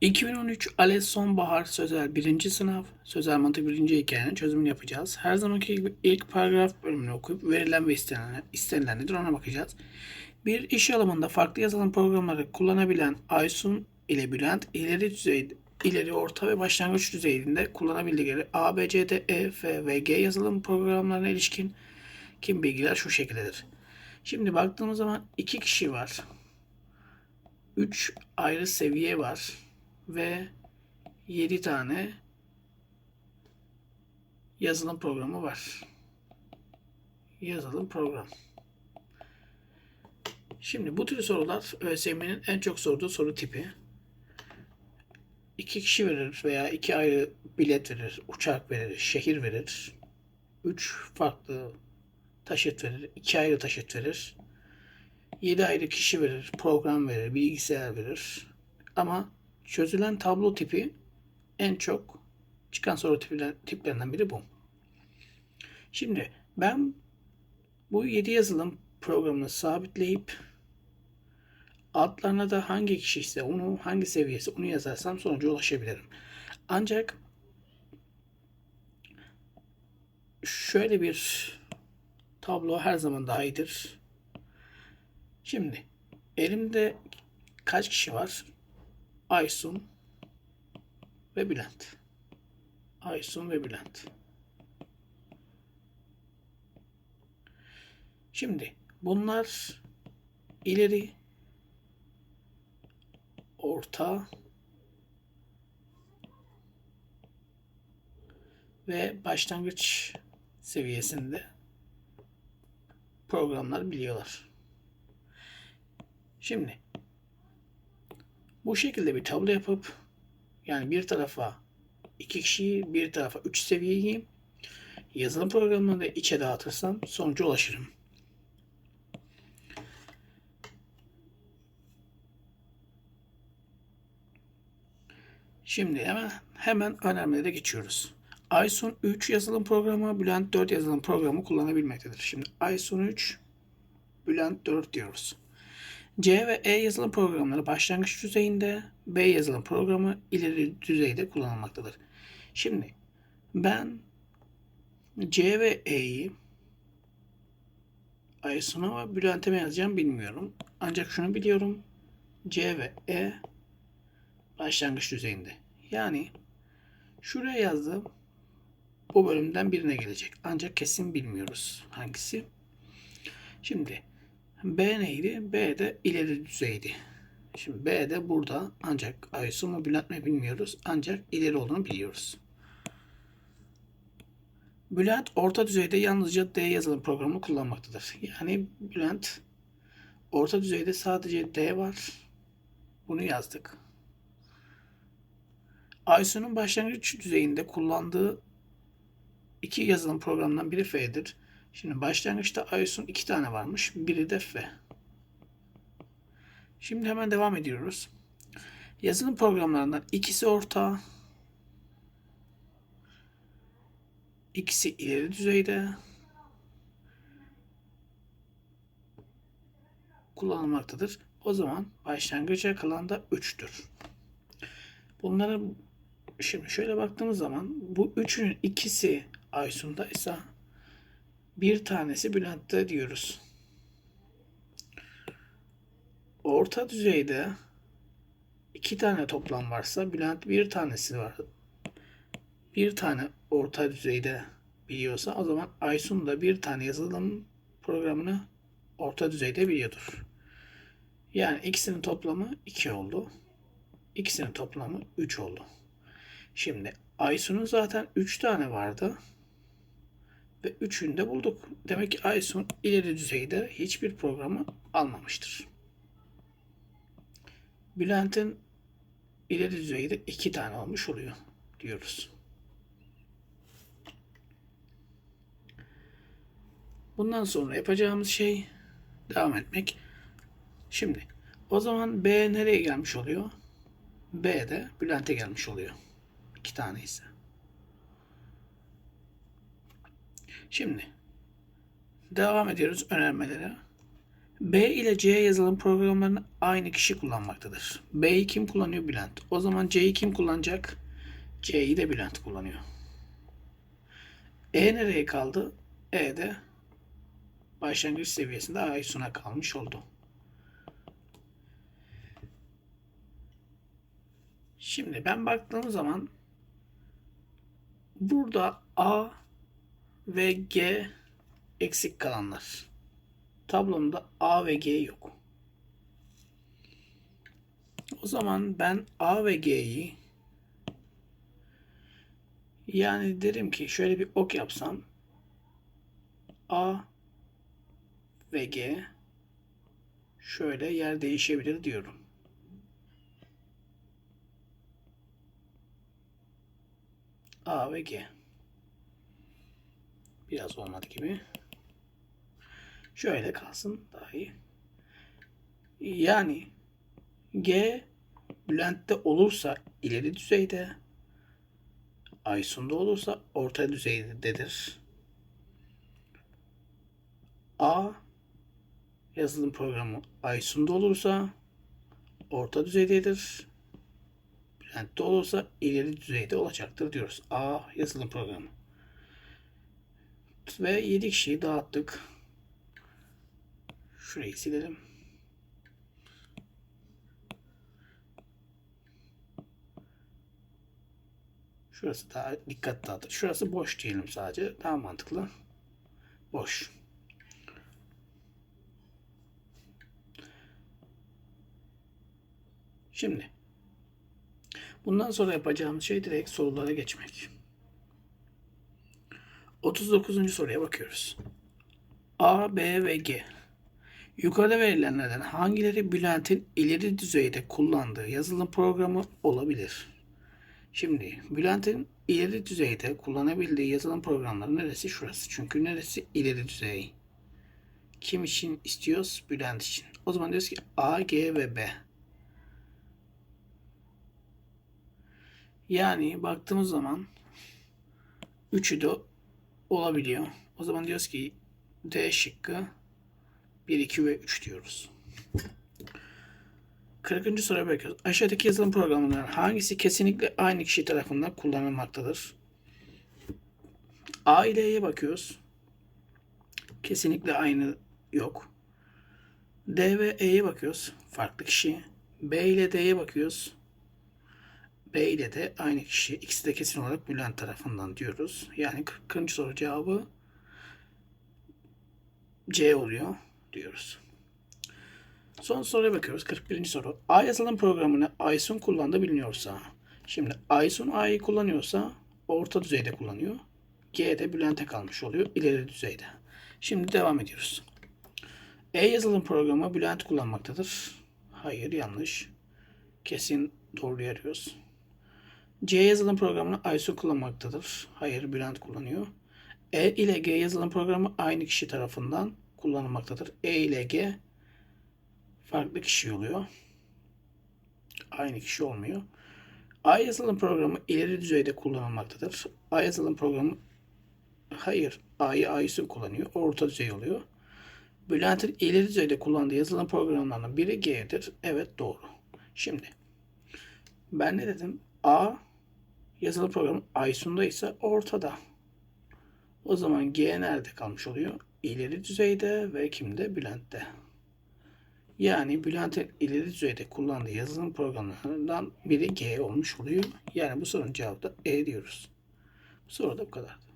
2013 ALES Sonbahar Sözel 1. sınıf Sözel Mantık 1. hikayenin çözümünü yapacağız. Her zamanki gibi ilk paragraf bölümünü okuyup verilen ve istenilen, istenilen nedir ona bakacağız. Bir iş alımında farklı yazılım programları kullanabilen Aysun ile Bülent ileri düzeyde ileri orta ve başlangıç düzeyinde kullanabildikleri A, B, C, D, E, F ve G yazılım programlarına ilişkin kim bilgiler şu şekildedir. Şimdi baktığımız zaman iki kişi var. 3 ayrı seviye var ve 7 tane yazılım programı var. Yazılım program. Şimdi bu tür sorular ÖSYM'nin en çok sorduğu soru tipi. İki kişi verir veya iki ayrı bilet verir, uçak verir, şehir verir. Üç farklı taşıt verir, iki ayrı taşıt verir. 7 ayrı kişi verir, program verir, bilgisayar verir. Ama çözülen tablo tipi en çok çıkan soru tiplerinden biri bu. Şimdi ben bu 7 yazılım programını sabitleyip altlarına da hangi kişi ise onu hangi seviyesi onu yazarsam sonuca ulaşabilirim. Ancak şöyle bir tablo her zaman daha iyidir. Şimdi elimde kaç kişi var? Aysun ve Bülent. Aysun ve Bülent. Şimdi bunlar ileri, orta ve başlangıç seviyesinde programlar biliyorlar. Şimdi bu şekilde bir tablo yapıp yani bir tarafa iki kişiyi bir tarafa üç seviyeyi yazılım programını da içe dağıtırsam sonuca ulaşırım. Şimdi hemen hemen önermelere geçiyoruz. Aysun 3 yazılım programı, Bülent 4 yazılım programı kullanabilmektedir. Şimdi Aysun 3, Bülent 4 diyoruz. C ve E yazılım programları başlangıç düzeyinde, B yazılım programı ileri düzeyde kullanılmaktadır. Şimdi ben C ve E'yi Aysun'a ve Bülent'e mi yazacağım bilmiyorum. Ancak şunu biliyorum. C ve E başlangıç düzeyinde. Yani şuraya yazdım. Bu bölümden birine gelecek. Ancak kesin bilmiyoruz hangisi. Şimdi B neydi? B de ileri düzeydi. Şimdi B de burada ancak mu Bülent mi bilmiyoruz. Ancak ileri olduğunu biliyoruz. Bülent orta düzeyde yalnızca D yazılım programı kullanmaktadır. Yani Bülent orta düzeyde sadece D var. Bunu yazdık. Aysu'nun başlangıç düzeyinde kullandığı iki yazılım programından biri F'dir. Şimdi başlangıçta Aysun iki tane varmış. Biri de F. Şimdi hemen devam ediyoruz. Yazılım programlarından ikisi orta. ikisi ileri düzeyde kullanılmaktadır. O zaman başlangıca kalan da 3'tür. Bunları şimdi şöyle baktığımız zaman bu üçünün ikisi Aysun'da ise bir tanesi Bülent'te diyoruz. Orta düzeyde iki tane toplam varsa Bülent bir tanesi var. Bir tane orta düzeyde biliyorsa o zaman Aysun da bir tane yazılım programını orta düzeyde biliyordur. Yani ikisinin toplamı 2 oldu. İkisinin toplamı 3 oldu. Şimdi Aysun'un zaten 3 tane vardı. Ve üçünü de bulduk. Demek ki Aysun ileri düzeyde hiçbir programı almamıştır. Bülent'in ileri düzeyde iki tane olmuş oluyor diyoruz. Bundan sonra yapacağımız şey devam etmek. Şimdi o zaman B nereye gelmiş oluyor? B de Bülent'e gelmiş oluyor. İki tane ise. Şimdi devam ediyoruz önermelere. B ile C yazılım programlarını aynı kişi kullanmaktadır. B'yi kim kullanıyor? Bülent. O zaman C'yi kim kullanacak? C'yi de Bülent kullanıyor. E nereye kaldı? E de başlangıç seviyesinde Aysun'a kalmış oldu. Şimdi ben baktığım zaman burada A ve G eksik kalanlar. Tablomda A ve G yok. O zaman ben A ve G'yi yani derim ki şöyle bir ok yapsam A ve G şöyle yer değişebilir diyorum. A ve G. Biraz olmadı gibi. Şöyle kalsın daha iyi. Yani G Bülent'te olursa ileri düzeyde Aysun'da olursa orta düzeydedir. A yazılım programı Aysun'da olursa orta düzeydedir. Bülent'te olursa ileri düzeyde olacaktır diyoruz. A yazılım programı. Ve 7 kişiyi dağıttık. Şurayı silelim. Şurası daha dikkat dağıtır. Şurası boş diyelim sadece. Daha mantıklı. Boş. Şimdi bundan sonra yapacağımız şey direkt sorulara geçmek. 39. soruya bakıyoruz. A, B ve G. Yukarıda verilenlerden hangileri Bülent'in ileri düzeyde kullandığı yazılım programı olabilir? Şimdi Bülent'in ileri düzeyde kullanabildiği yazılım programları neresi? Şurası. Çünkü neresi ileri düzey? Kim için istiyoruz? Bülent için. O zaman diyoruz ki A, G ve B. Yani baktığımız zaman üçü de olabiliyor. O zaman diyoruz ki D şıkkı 1, 2 ve 3 diyoruz. 40. soruya bakıyoruz. Aşağıdaki yazılım programlarının hangisi kesinlikle aynı kişi tarafından kullanılmaktadır? A ile E'ye bakıyoruz. Kesinlikle aynı yok. D ve E'ye bakıyoruz. Farklı kişi. B ile D'ye bakıyoruz. B ile de aynı kişi. İkisi de kesin olarak Bülent tarafından diyoruz. Yani 40. soru cevabı C oluyor diyoruz. Son soruya bakıyoruz. 41. soru. A yazılım programını Aysun kullandığı biliniyorsa. Şimdi Aysun A'yı kullanıyorsa orta düzeyde kullanıyor. G de Bülent'e kalmış oluyor. ileri düzeyde. Şimdi devam ediyoruz. E yazılım programı Bülent kullanmaktadır. Hayır yanlış. Kesin doğru arıyoruz. C yazılım programını Aysun kullanmaktadır. Hayır Bülent kullanıyor. E ile G yazılım programı aynı kişi tarafından kullanılmaktadır. E ile G farklı kişi oluyor. Aynı kişi olmuyor. A yazılım programı ileri düzeyde kullanılmaktadır. A yazılım programı hayır A'yı Aysun kullanıyor. Orta düzey oluyor. Bülent'in ileri düzeyde kullandığı yazılım programlarından biri G'dir. Evet doğru. Şimdi ben ne dedim? A yazılım programı Aysun'da ise ortada. O zaman G nerede kalmış oluyor? İleri düzeyde ve kimde? Bülent'te. Yani Bülent'in ileri düzeyde kullandığı yazılım programlarından biri G olmuş oluyor. Yani bu sorunun cevabı da E diyoruz. Bu soru da bu kadar.